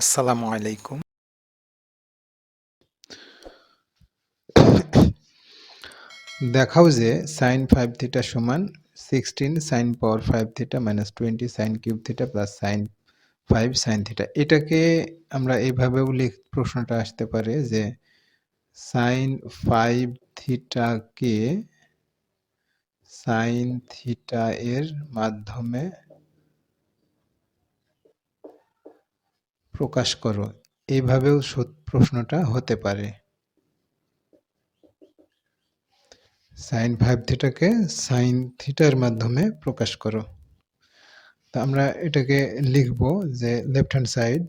আসসালামু আলাইকুম। দেখাও যে সাইন ফাইভ থিটা সমান sixteen sine power five theta minus twenty sine cube theta plus sine five sine theta. এটাকে আমরা এইভাবেও লিখ প্রশ্নটা আসতে পারে যে সাইন ফাইভ থিটাকে সাইন থিটা এর মাধ্যমে প্রকাশ করো। এইভাবেও প্রশ্নটা হতে পারে। সাইন ফাইভ থিটাকে সাইন থিটার মাধ্যমে প্রকাশ করো। তো আমরা এটাকে লিখব যে left hand side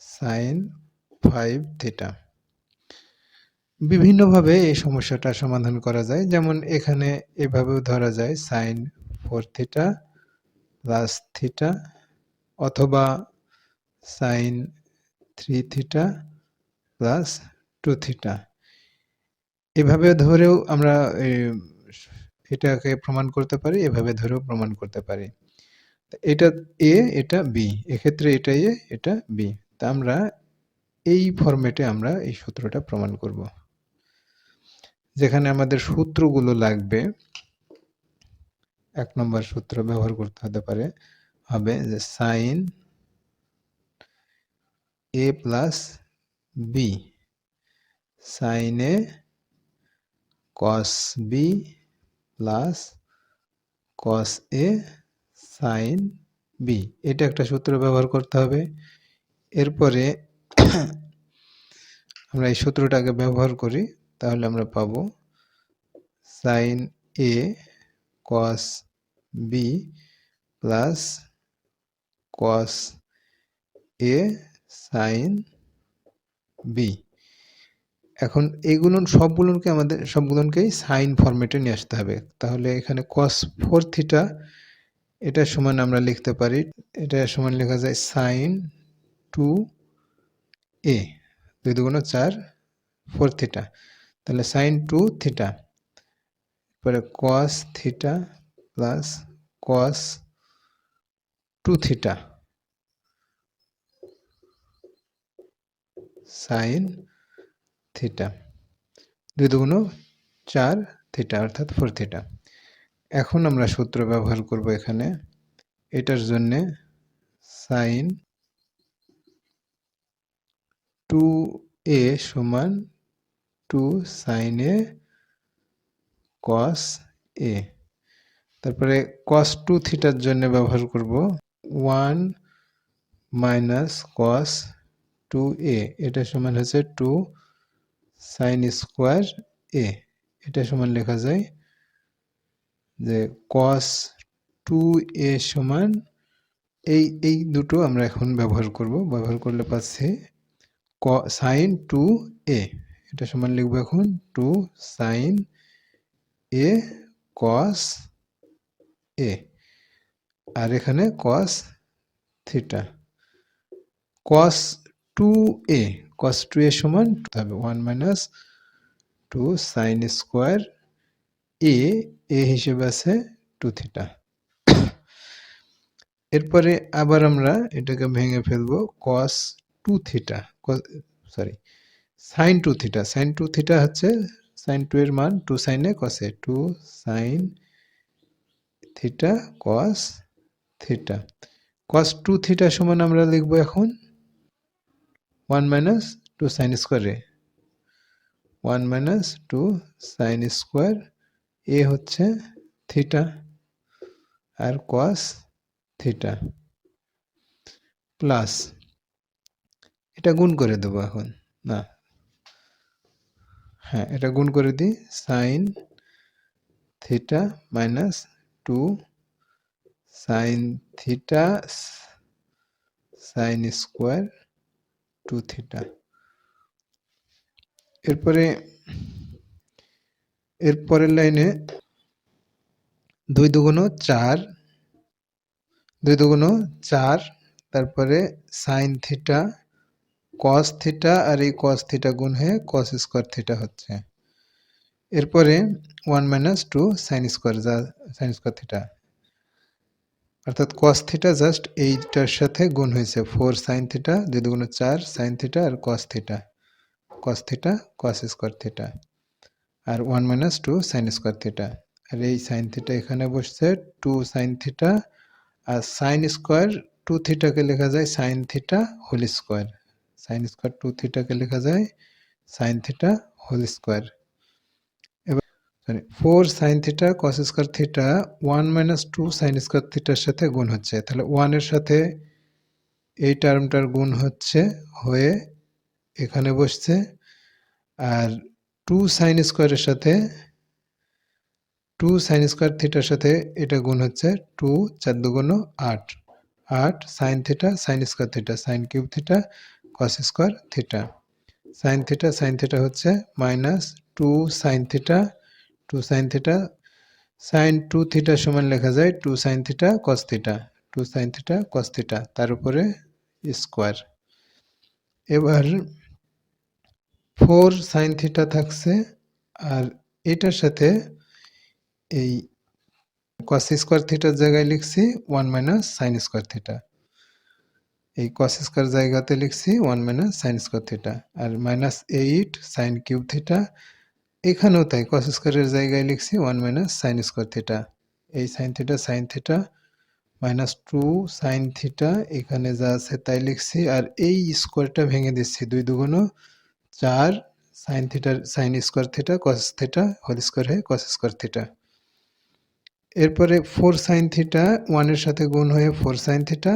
sine five theta. বিভিন্নভাবে এই সমস্যাটা সমাধান করা যায় যেমন এখানে এভাবেও ধরা যায় sine four theta plus theta অথবা sin 3 থিটা প্লাস 2 থিটা এভাবে ধরেও আমরা এটাকে প্রমাণ করতে পারি, এভাবে ধরেও প্রমাণ করতে পারি। এটা এ এটা বি এক্ষেত্রে এটা এ এটা বি তা আমরা এই ফরম্যাটে আমরা এই সূত্রটা প্রমাণ করব। যেখানে আমাদের সূত্রগুলো লাগবে, এক নম্বর সূত্র ব্যবহার করতে হতে পারে হবে যে sine A plus B sine A cos B plus cos A sine B এটা একটা সূত্র ব্যবহার করতে হবে। এরপরে আমরা এই সূত্রটাকে ব্যবহার করি, তাহলে আমরা পাব sine A cos B plus cos A sine B এখন এইগুলো সবগুলোকে আমাদের, সবগুলোকেই সাইন ফরম্যাটে নিয়ে আসতে হবে। তাহলে এখানে কস ফোর থিটা এটা সমান আমরা লিখতে পারি এটা সমান লেখা যায় সাইন টু এ দুই দুগুণ চার ফোর থিটা তাহলে সাইন টু থিটা পরে cos theta plus cos two theta sine theta দুই দুগুণ চার থিটা অর্থাৎ ফোর থিটা এখন আমরা সূত্র ব্যবহার করব এখানে। এটার জন্যে সাইন টু এ সমান টু সাইন এ কস এ তারপরে কস টু থিটার জন্য ব্যবহার করব। One minus cos two A এটা সমান হচ্ছে টু সাইন স্কোয়ার এ এটা সমান লেখা যায় যে কস টু এ সমান এই এই দুটো আমরা এখন ব্যবহার করব, ব্যবহার করলে পাচ্ছি ক সাইন টু এ এটা সমান লিখব এখন two sign A cos A আর এখানে cos theta cos two A cos two A সমান হবে one minus two sine square A A হিসেবে আছে টু থিটা এরপরে আবার আমরা এটাকে ভেঙে ফেলব cos two theta sorry sine two theta sine two theta হচ্ছে সাইন টু এর মান টু সাইনে কসে two sine theta cos theta cos two theta সমান আমরা লিখব এখন ওয়ান মাইনাস টু সাইন স্কোয়ারে one minus two sine square A হচ্ছে থিটা আর কস থিটা প্লাস। এটা গুণ করে দেবো এখন, না। হ্যাঁ এটা গুণ করে দিই, sine theta minus two sine theta sine square two theta. এরপরে এর পরের লাইনে দুই দুগুণ চার, দুই দুগুণ চার, তারপরে সাইন থিটা, কস থিটা আর এই কস থিটা গুণ হয়ে কস স্কোয়ার থিটা হচ্ছে। এরপরে one minus two sine square যা, সাইন স্কোয়ার থিটা। অর্থাৎ কস থিটা জাস্ট এইটার সাথে গুণ হয়েছে ফোর সাইন থিটা দুই দুগুণ চার সাইন থিটা আর cos theta cos theta cos square theta আর one minus two sine square theta আর এই সাইন থিটা এখানে বসছে টু সাইন থিটা আর সাইন স্কোয়ার টু থিটাকে লেখা যায় sine theta whole square sine square two থিটাকে লেখা যায় sine theta whole square sorry four sine theta cos square theta one minus two sine square থিটার সাথে গুণ হচ্ছে। তাহলে ওয়ানের সাথে এই টার্মটার গুণ হচ্ছে, হয়ে এখানে বসছে। আর টু সাইন স্কোয়ারের সাথে টু সাইন স্কোয়ার থিটার সাথে এটা গুণ হচ্ছে টু চার দুগুণ আট। আট sine theta sine square theta sine cube theta cos square theta sine theta sine theta হচ্ছে minus two sine theta two sine theta sine two theta সমান লেখা যায় two sine theta cos theta two sine theta cos theta তার উপরে square এবার four sine theta থাকছে আর এটার সাথে এই কস স্কোয়ার থিটার জায়গায় লিখছি one minus sine square theta এই কস স্কোয়ার জায়গাতে লিখছি one minus sine square theta আর minus eight sine cube theta এখানেও তাই কস স্কোয়ারের জায়গায় লিখছি one minus sine square theta এই sine theta sine theta minus two sine theta এখানে যা আছে তাই লিখছি। আর এই স্কোয়ারটা ভেঙে দিচ্ছি দুই দুগুণ চার সাইন থিটার sine square theta cos theta whole square হয়ে কস স্কোয়ার থিটা এরপরে ফোর সাইন থিটা ওয়ানের সাথে গুণ হয়ে four sine theta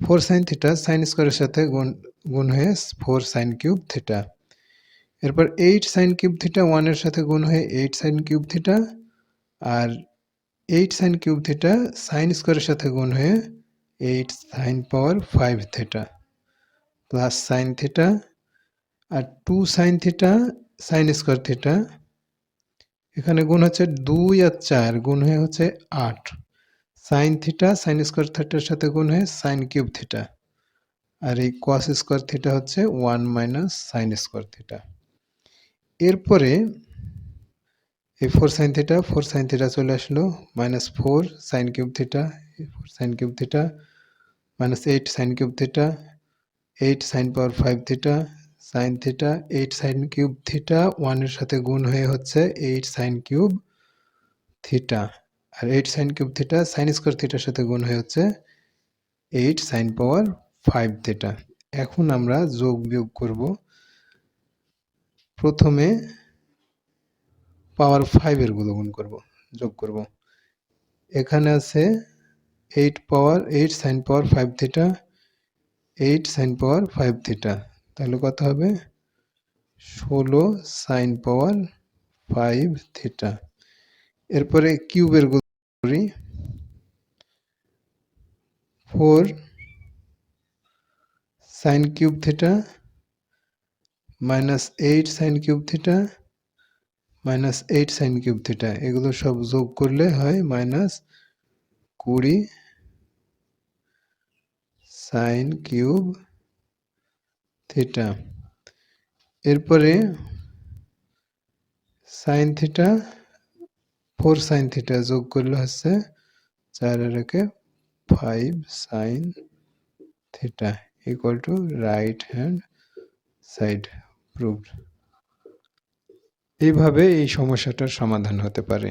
four sine theta sine স্কোয়ারের সাথে গুণ গুণ হয়ে ফোর সাইন কিউব থিটা এরপর এইট সাইন কিউব থিটা ওয়ানের সাথে গুণ হয়ে এইট সাইন কিউব থিটা আর eight sine cube theta sine স্কোয়ারের সাথে গুণ হয়ে eight sine power five theta plus sine theta আর two sine theta sine square theta এখানে গুণ হচ্ছে দুই আর চার, গুণ হয়ে হচ্ছে আট। সাইন থিটা সাইন স্কোয়ার থিটার সাথে গুণ হয়ে সাইন কিউব থিটা আর এই কস স্কোয়ার থিটা হচ্ছে one minus sine square theta এরপরে এই four sine theta four sine theta চলে আসলো minus four sine cube theta four sine cube theta minus eight sine cube theta eight sine power five theta sine theta eight sine cube theta ওয়ানের সাথে গুণ হয়ে হচ্ছে eight sine cube theta আর eight sine cube theta sine square থিটার সাথে গুণ হয়ে হচ্ছে eight sine power five theta এখন আমরা যোগ বিয়োগ করব। প্রথমে পাওয়ার ফাইভেরগুলো গুণ করব, যোগ করব। এখানে আছে eight power eight sine power five theta eight sine power five theta তাহলে কত হবে? ষোলো সাইন পাওয়ার ফাইভ থিটা এরপরে কিউবেরগুলো করি। Four sine cube theta minus eight sine cube theta minus eight sine cube theta এগুলো সব যোগ করলে হয় মাইনাস কুড়ি সাইন কিউব থিটা এরপরে sine theta four sine theta যোগ করলে হচ্ছে চার একে five sine theta equal to right hand side proved এইভাবে এই সমস্যাটার সমাধান হতে পারে।